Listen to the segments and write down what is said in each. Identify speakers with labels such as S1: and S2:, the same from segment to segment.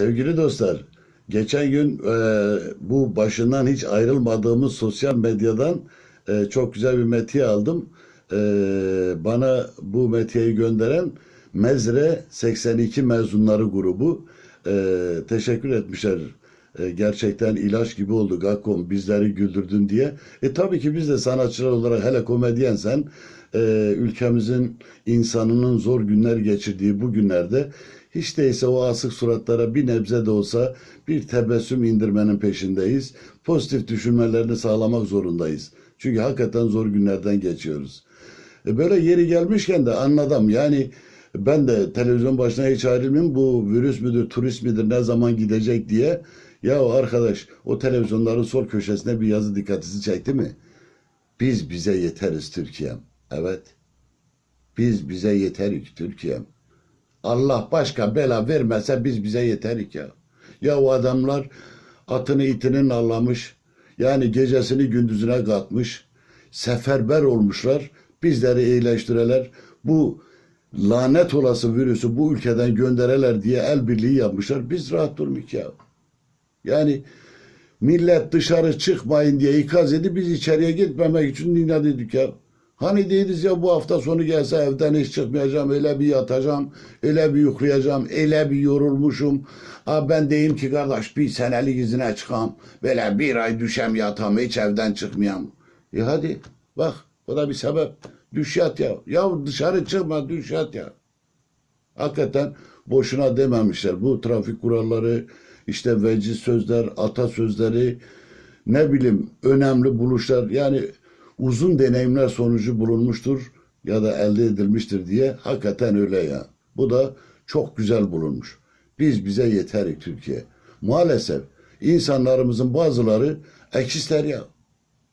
S1: Sevgili dostlar, geçen gün e, bu başından hiç ayrılmadığımız sosyal medyadan e, çok güzel bir metiye aldım. E, bana bu metiyeyi gönderen Mezre 82 mezunları grubu e, teşekkür etmişler. E, gerçekten ilaç gibi oldu Gakkom bizleri güldürdün diye. E tabii ki biz de sanatçılar olarak hele komedyensen e, ülkemizin insanının zor günler geçirdiği bu günlerde hiç değilse o asık suratlara bir nebze de olsa bir tebessüm indirmenin peşindeyiz. Pozitif düşünmelerini sağlamak zorundayız. Çünkü hakikaten zor günlerden geçiyoruz. E böyle yeri gelmişken de anladım. Yani ben de televizyon başına hiç ayrılmayayım. Bu virüs müdür, turist midir, ne zaman gidecek diye. Ya arkadaş o televizyonların sol köşesine bir yazı dikkatinizi çekti mi? Biz bize yeteriz Türkiye'm. Evet. Biz bize yeterik Türkiye'm. Allah başka bela vermese biz bize yeterik ya. Ya o adamlar atını itinin allamış. Yani gecesini gündüzüne katmış. Seferber olmuşlar. Bizleri iyileştireler. Bu lanet olası virüsü bu ülkeden göndereler diye el birliği yapmışlar. Biz rahat durmayız ya. Yani millet dışarı çıkmayın diye ikaz edip biz içeriye gitmemek için inat ya. Hani değiliz ya bu hafta sonu gelse evden hiç çıkmayacağım, öyle bir yatacağım, öyle bir yuklayacağım, öyle bir yorulmuşum. Ha ben deyim ki kardeş bir senelik izine çıkam, böyle bir ay düşem yatam, hiç evden çıkmayam. E hadi bak o da bir sebep. Düş yat ya. Ya dışarı çıkma düş yat ya. Hakikaten boşuna dememişler. Bu trafik kuralları, işte veciz sözler, atasözleri, ne bileyim önemli buluşlar yani uzun deneyimler sonucu bulunmuştur ya da elde edilmiştir diye hakikaten öyle ya. Bu da çok güzel bulunmuş. Biz bize yeterik Türkiye. Maalesef insanlarımızın bazıları ekşisler ya.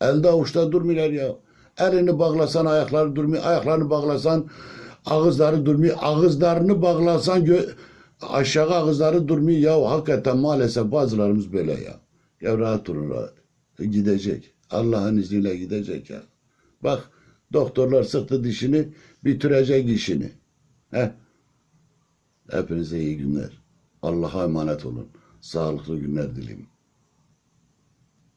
S1: Elde avuçta durmuyorlar ya. Elini bağlasan ayakları durmuyor. Ayaklarını bağlasan ağızları durmuyor. Ağızlarını bağlasan gö- aşağı ağızları durmuyor. Ya hakikaten maalesef bazılarımız böyle ya. Ya rahat durun rahat. Gidecek. Allah'ın izniyle gidecek ya. Bak doktorlar sıktı dişini bitirecek işini. Heh. Hepinize iyi günler. Allah'a emanet olun. Sağlıklı günler dileyim.